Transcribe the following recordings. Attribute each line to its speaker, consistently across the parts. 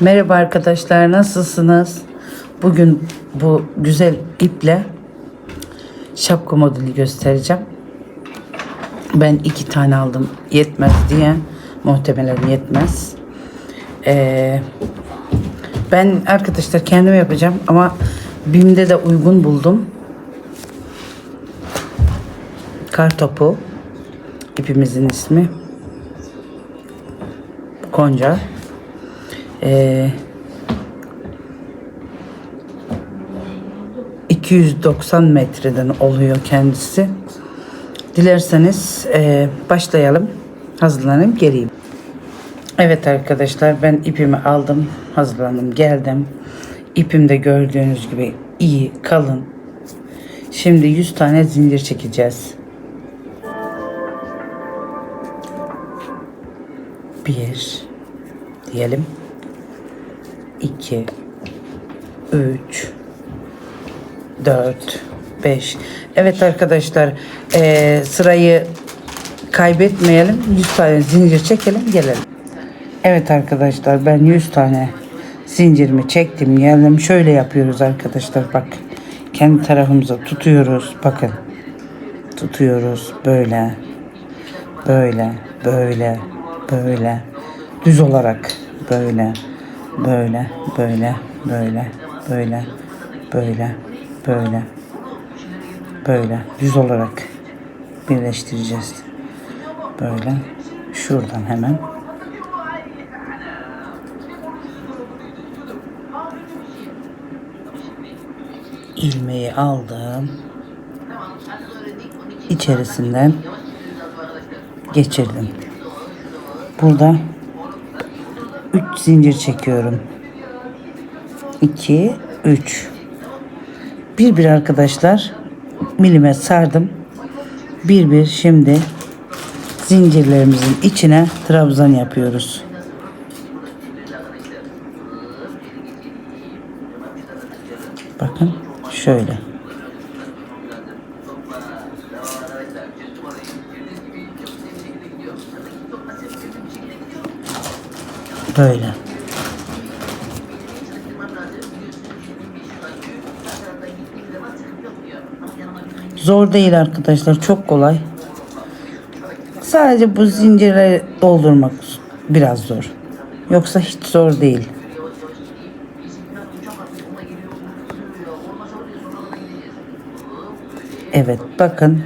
Speaker 1: Merhaba arkadaşlar nasılsınız? Bugün bu güzel iple şapka modeli göstereceğim. Ben iki tane aldım yetmez diye. Muhtemelen yetmez. Ee, ben arkadaşlar kendim yapacağım ama BİM'de de uygun buldum. Kar topu ipimizin ismi. Konca. Ee, 290 metreden oluyor kendisi. Dilerseniz e, başlayalım. Hazırlanayım geleyim. Evet arkadaşlar ben ipimi aldım. Hazırlandım geldim. İpim de gördüğünüz gibi iyi kalın. Şimdi 100 tane zincir çekeceğiz. Bir diyelim. 2 3 4 5 Evet arkadaşlar eee, sırayı kaybetmeyelim. 100 tane zincir çekelim gelelim. Evet arkadaşlar ben 100 tane zincirimi çektim geldim. Şöyle yapıyoruz arkadaşlar bak. Kendi tarafımıza tutuyoruz bakın. Tutuyoruz böyle. Böyle böyle böyle. Düz olarak böyle böyle böyle böyle böyle böyle böyle böyle. Düz olarak birleştireceğiz. Böyle şuradan hemen. İlmeği aldım. İçerisinden geçirdim. Burada 3 zincir çekiyorum. 2 3 bir bir arkadaşlar milime sardım. Bir bir şimdi zincirlerimizin içine trabzan yapıyoruz. Bakın şöyle böyle Zor değil arkadaşlar. Çok kolay. Sadece bu zincirleri doldurmak biraz zor. Yoksa hiç zor değil. Evet bakın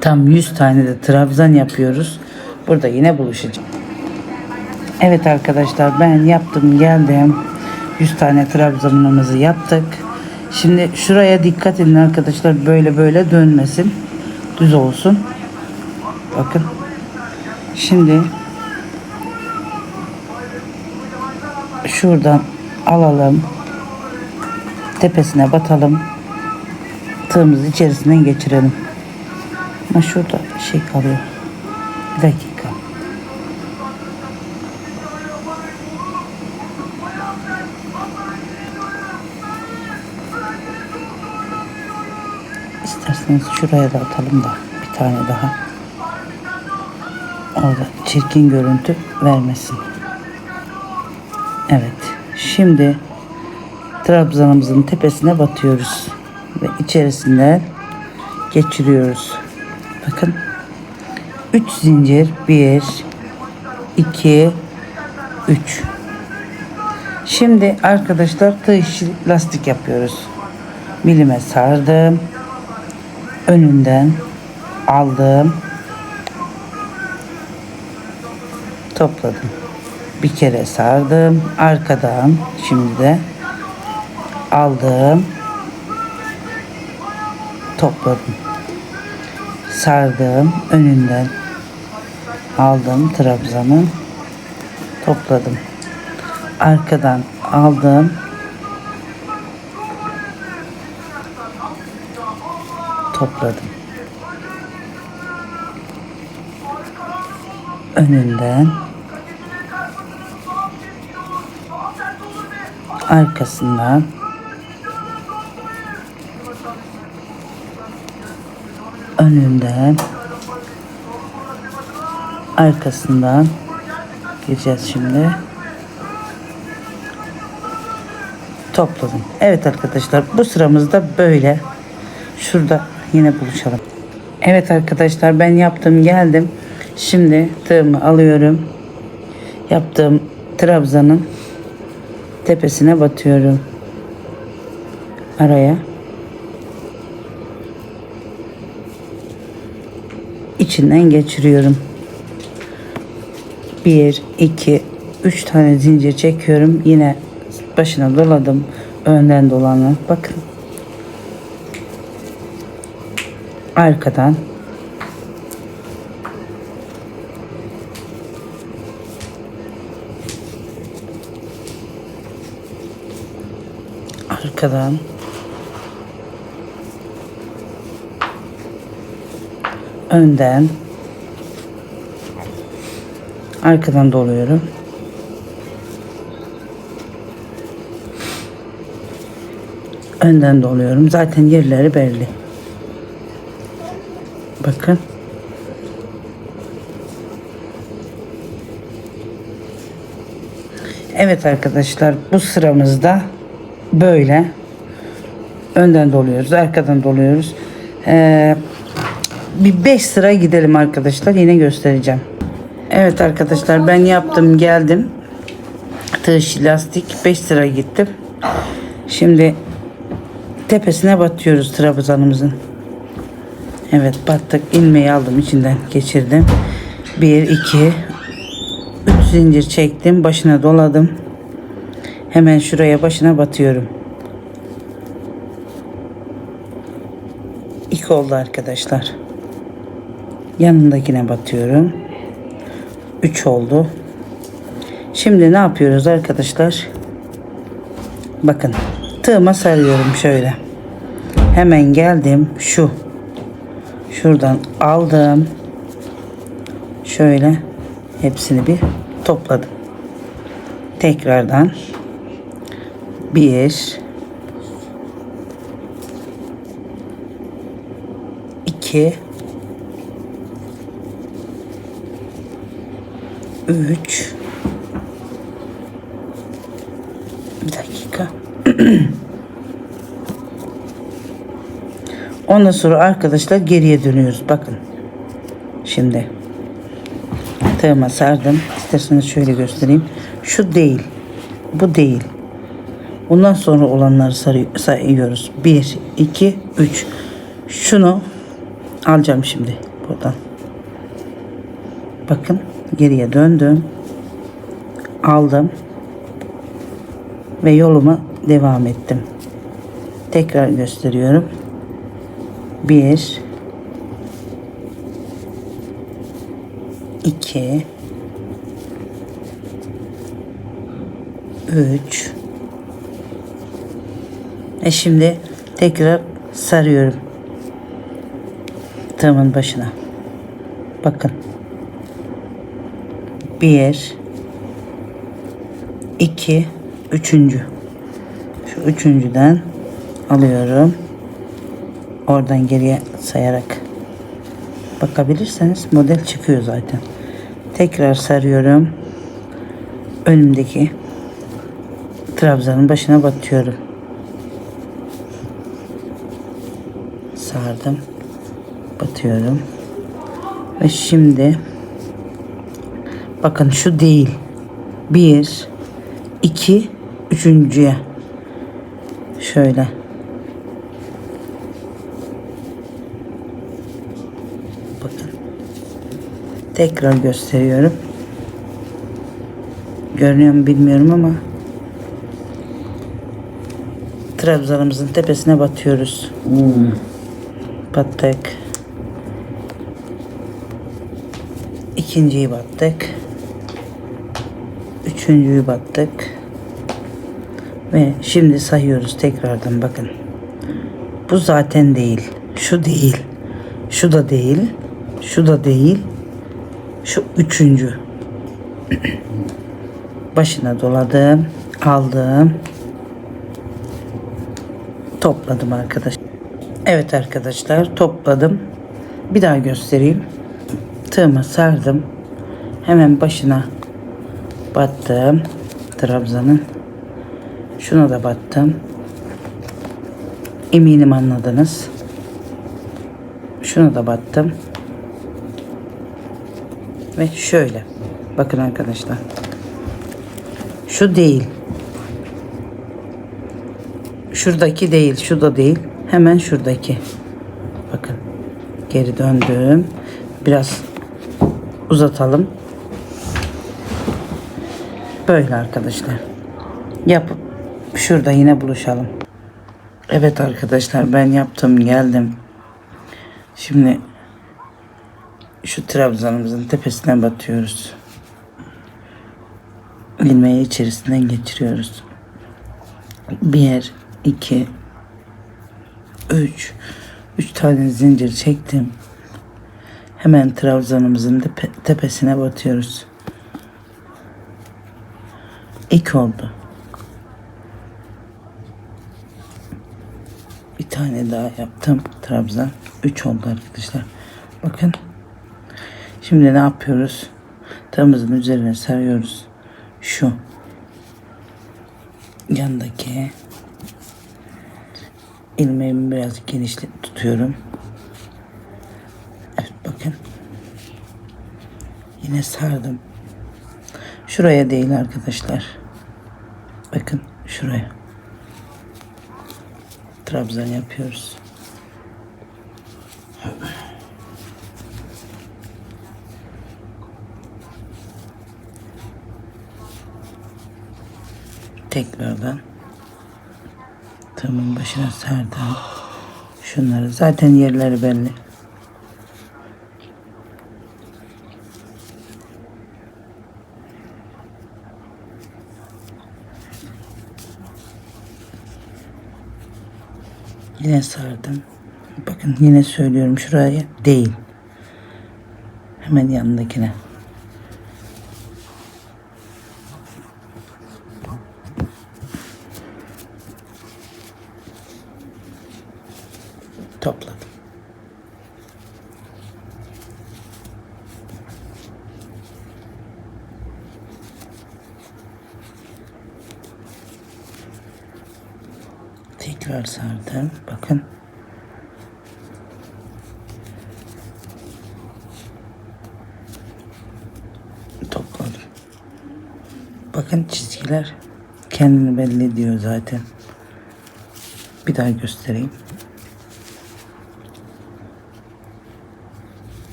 Speaker 1: tam 100 tane de trabzan yapıyoruz. Burada yine buluşacağım. Evet arkadaşlar ben yaptım geldim. 100 tane trabzanımızı yaptık. Şimdi şuraya dikkat edin arkadaşlar böyle böyle dönmesin. Düz olsun. Bakın. Şimdi şuradan alalım. Tepesine batalım. Tığımızı içerisinden geçirelim. Ama şurada şey kalıyor. Bir dakika. İsterseniz şuraya da atalım da bir tane daha. Orada çirkin görüntü vermesin. Evet. Şimdi trabzanımızın tepesine batıyoruz. Ve içerisinden geçiriyoruz. Bakın. 3 zincir. 1 2 3 Şimdi arkadaşlar tığ lastik yapıyoruz. Milime sardım önünden aldım topladım. Bir kere sardım arkadan şimdi de aldım topladım. Sardım önünden aldım trabzanı topladım. Arkadan aldım topladım. Önünden arkasından önünden arkasından gireceğiz şimdi. topladım. Evet arkadaşlar bu sıramızda böyle. Şurada yine buluşalım. Evet arkadaşlar ben yaptım geldim. Şimdi tığımı alıyorum. Yaptığım trabzanın tepesine batıyorum. Araya. içinden geçiriyorum. 1, 2, 3 tane zincir çekiyorum. Yine başına doladım. Önden dolanı. Bakın. Arkadan. Arkadan. önden arkadan doluyorum. Önden doluyorum. Zaten yerleri belli. Bakın. Evet arkadaşlar bu sıramızda böyle önden doluyoruz, arkadan doluyoruz. Ee, bir 5 sıra gidelim arkadaşlar. Yine göstereceğim. Evet arkadaşlar ben yaptım geldim. Tığış lastik 5 sıra gittim. Şimdi tepesine batıyoruz trabzanımızın. Evet battık. ilmeği aldım içinden geçirdim. 1 2 3 zincir çektim. Başına doladım. Hemen şuraya başına batıyorum. İki oldu arkadaşlar. Yanındakine batıyorum. 3 oldu. Şimdi ne yapıyoruz arkadaşlar? Bakın tığıma sarıyorum şöyle. Hemen geldim şu. Şuradan aldım. Şöyle hepsini bir topladım. Tekrardan bir iki 3 Bir dakika. Ondan sonra arkadaşlar geriye dönüyoruz. Bakın. Şimdi tığıma sardım. İsterseniz şöyle göstereyim. Şu değil. Bu değil. Bundan sonra olanları sayıyoruz. 1, 2, 3. Şunu alacağım şimdi buradan. Bakın geriye döndüm. Aldım. Ve yoluma devam ettim. Tekrar gösteriyorum. Bir, iki, üç. E şimdi tekrar sarıyorum. Tığımın başına. Bakın. Bir, iki, üçüncü. Şu üçüncüden alıyorum. Oradan geriye sayarak bakabilirseniz model çıkıyor zaten. Tekrar sarıyorum. Önümdeki trabzanın başına batıyorum. Sardım. Batıyorum. Ve şimdi bakın şu değil. Bir, iki, üçüncüye. Şöyle. Bakın. Tekrar gösteriyorum. Görünüyor mu bilmiyorum ama trabzanımızın tepesine batıyoruz. Battık. İkinciyi battık. Üçüncüyü battık. Ve şimdi sayıyoruz tekrardan bakın. Bu zaten değil. Şu değil. Şu da değil. Şu da değil. Şu üçüncü. Başına doladım. Aldım. Topladım arkadaşlar. Evet arkadaşlar topladım. Bir daha göstereyim. Tığımı sardım. Hemen başına battım. Trabzanın. Şuna da battım. Eminim anladınız. Şuna da battım. Ve şöyle. Bakın arkadaşlar. Şu değil. Şuradaki değil, şu da değil. Hemen şuradaki. Bakın. Geri döndüm. Biraz uzatalım. Böyle arkadaşlar. Yapıp şurada yine buluşalım. Evet arkadaşlar ben yaptım geldim. Şimdi şu trabzanımızın tepesine batıyoruz. ilmeği içerisinden geçiriyoruz. Bir, iki, üç. Üç tane zincir çektim. Hemen trabzanımızın tepe- tepesine batıyoruz. İki oldu. Bir tane daha yaptım. Trabzan. Üç oldu arkadaşlar. Bakın. Şimdi ne yapıyoruz? Tığımızın üzerine sarıyoruz. Şu. Yandaki ilmeğimi biraz genişle tutuyorum. Evet bakın. Yine sardım. Şuraya değil arkadaşlar. Bakın şuraya. Trabzan yapıyoruz. Tekrardan tığımın başına sardım. Şunları zaten yerleri belli. Yine sardım. Bakın yine söylüyorum şuraya değil. Hemen yanındakine. Topladım. Tekrar sardım. Bakın. Topladım. Bakın çizgiler kendini belli ediyor zaten. Bir daha göstereyim.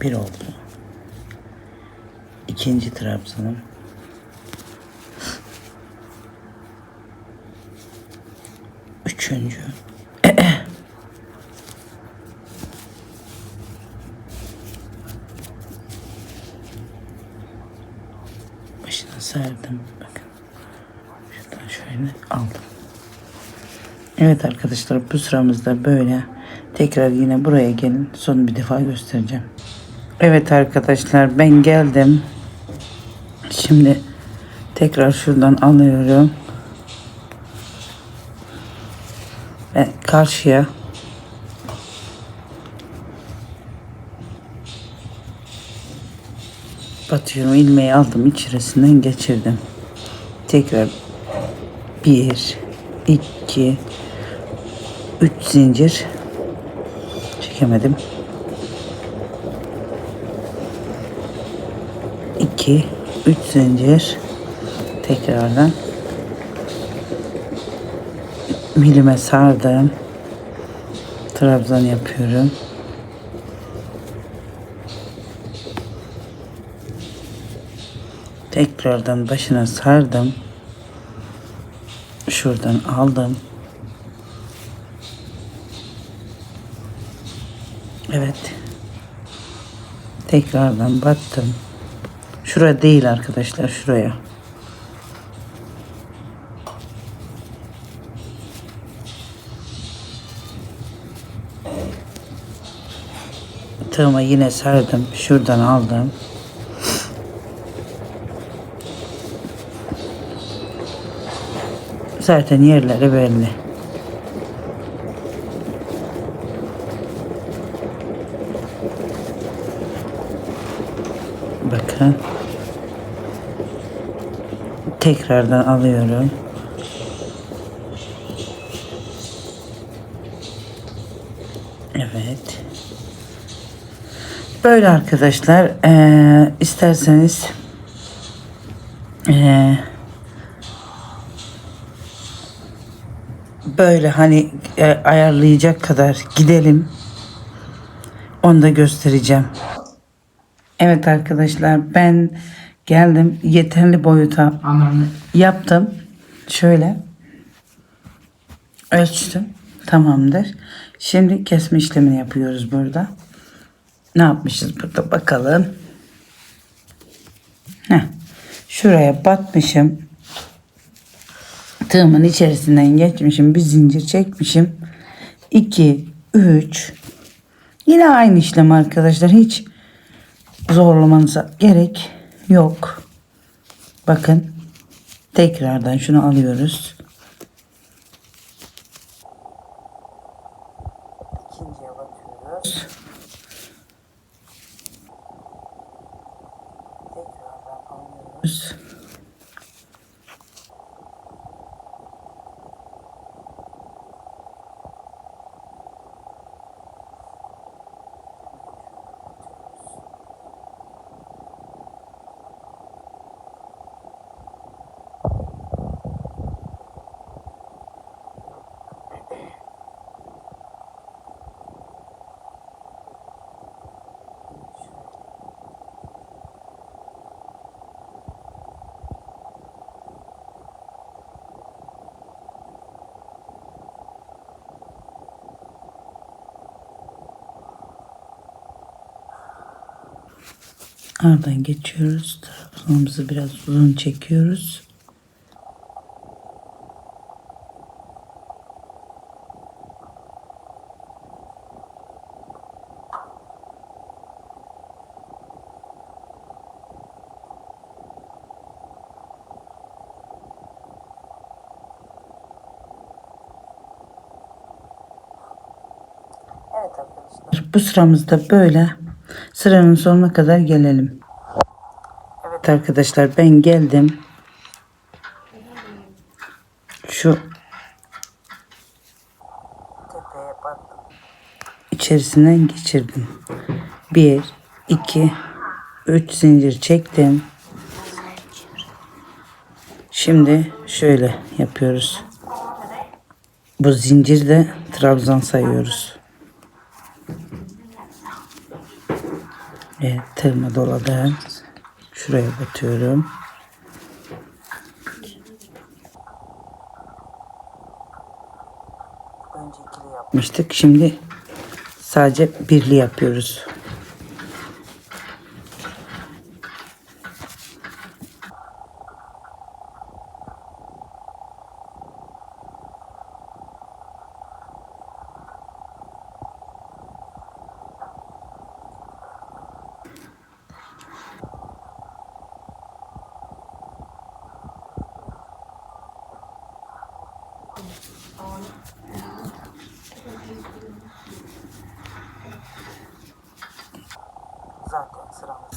Speaker 1: Bir oldu. İkinci trabzanım. Üçüncü. Başına sardım. Bakın. Şuradan şöyle aldım. Evet arkadaşlar bu sıramızda böyle. Tekrar yine buraya gelin. Son bir defa göstereceğim. Evet arkadaşlar ben geldim. Şimdi tekrar şuradan alıyorum. Ve karşıya batıyorum. ilmeği aldım içerisinden geçirdim. Tekrar bir, iki, üç zincir çekemedim. 2 3 zincir tekrardan milime sardım trabzan yapıyorum. Tekrardan başına sardım. Şuradan aldım. Evet. Tekrardan battım. Şuraya değil arkadaşlar şuraya. Tığımı yine sardım. Şuradan aldım. Zaten yerleri belli. Bakın. tekrardan alıyorum. Evet. Böyle arkadaşlar eee, isterseniz eee, böyle hani e, ayarlayacak kadar gidelim. Onu da göstereceğim. Evet arkadaşlar ben geldim yeterli boyuta yaptım. Şöyle ölçtüm. Tamamdır. Şimdi kesme işlemini yapıyoruz burada. Ne yapmışız burada bakalım. Heh. Şuraya batmışım. Tığımın içerisinden geçmişim. Bir zincir çekmişim. 2, 3. Yine aynı işlem arkadaşlar. Hiç zorlamanıza gerek yok. Bakın. Tekrardan şunu alıyoruz. İkinciye batıyoruz. Tekrardan alıyoruz. Aradan geçiyoruz. Trabzonumuzu biraz uzun çekiyoruz. Evet arkadaşlar. Bu sıramızda böyle sıranın sonuna kadar gelelim. Evet arkadaşlar ben geldim. Şu. İçerisinden geçirdim. Bir, iki, üç zincir çektim. Şimdi şöyle yapıyoruz. Bu zincirde trabzan sayıyoruz. Doladım. Şuraya batıyorum. Yapmıştık. Şimdi sadece birli yapıyoruz.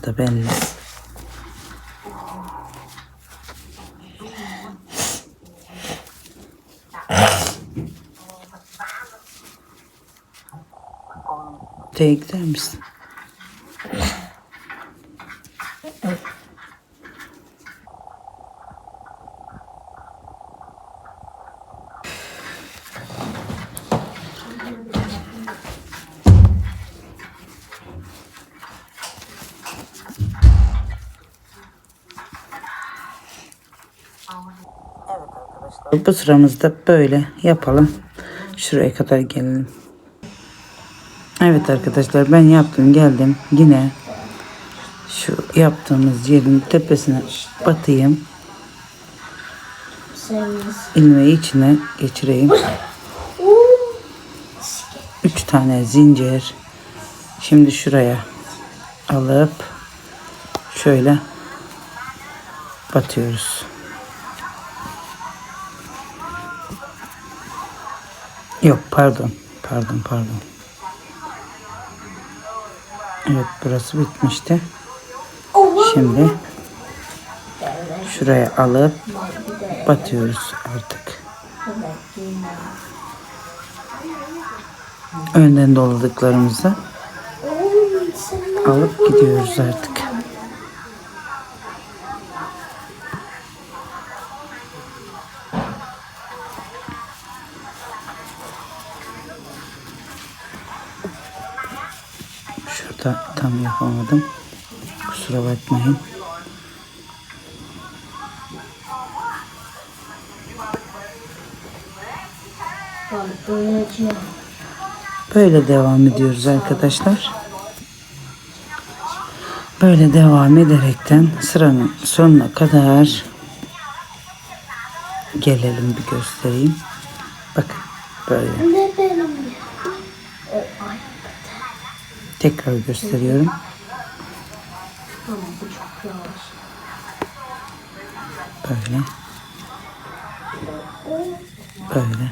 Speaker 1: Zaten sıramız da belli. Bu sıramızda böyle yapalım. Şuraya kadar gelelim. Evet arkadaşlar ben yaptım geldim. Yine şu yaptığımız yerin tepesine batayım. ilmeği içine geçireyim. Üç tane zincir. Şimdi şuraya alıp şöyle batıyoruz. Yok pardon. Pardon pardon. Evet burası bitmişti. Şimdi şuraya alıp batıyoruz artık. Önden doladıklarımızı alıp gidiyoruz artık. Kusura bakmayın. Böyle devam ediyoruz arkadaşlar. Böyle devam ederekten sıranın sonuna kadar gelelim bir göstereyim. Bakın böyle. Tekrar gösteriyorum. Böyle. Böyle.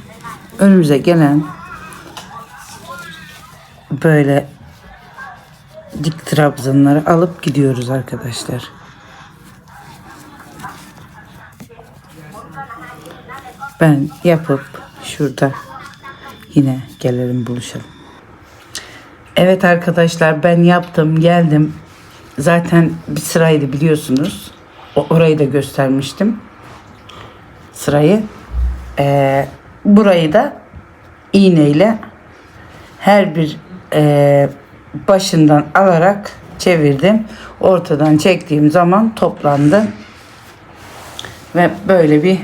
Speaker 1: Önümüze gelen böyle dik trabzanları alıp gidiyoruz arkadaşlar. Ben yapıp şurada yine gelelim buluşalım. Evet arkadaşlar ben yaptım geldim. Zaten bir sıraydı biliyorsunuz. Orayı da göstermiştim. Sırayı. Ee, burayı da iğneyle her bir e, başından alarak çevirdim. Ortadan çektiğim zaman toplandı. Ve böyle bir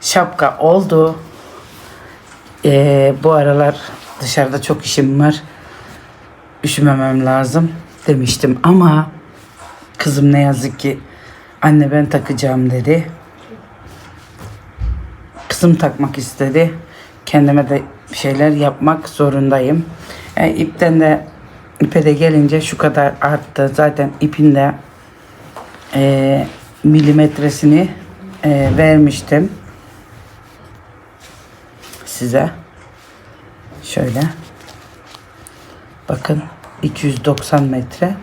Speaker 1: şapka oldu. Ee, bu aralar dışarıda çok işim var. Üşümemem lazım demiştim ama kızım ne yazık ki anne ben takacağım dedi. Kızım takmak istedi. Kendime de şeyler yapmak zorundayım. E, ipten de ipe de gelince şu kadar arttı. Zaten ipin de e, milimetresini e, vermiştim size. Şöyle. Bakın 290 metre.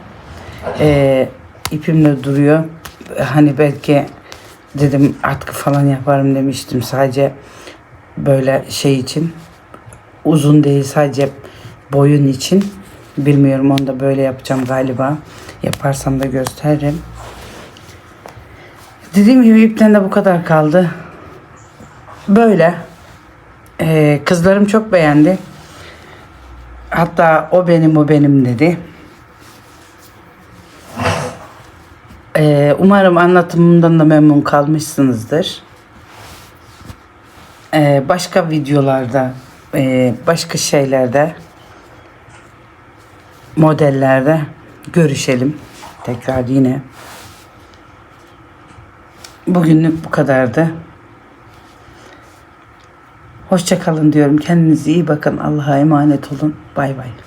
Speaker 1: Ee, ipimle duruyor. Hani belki dedim atkı falan yaparım demiştim. Sadece böyle şey için. Uzun değil sadece boyun için. Bilmiyorum onu da böyle yapacağım galiba. Yaparsam da gösteririm. Dediğim gibi ipten de bu kadar kaldı. Böyle. Ee, kızlarım çok beğendi. Hatta o benim o benim dedi. Ee, umarım anlatımımdan da memnun kalmışsınızdır. Ee, başka videolarda, e, başka şeylerde, modellerde görüşelim. Tekrar yine. Bugünlük bu kadardı. Hoşça kalın diyorum. Kendinize iyi bakın. Allah'a emanet olun. Bay bay.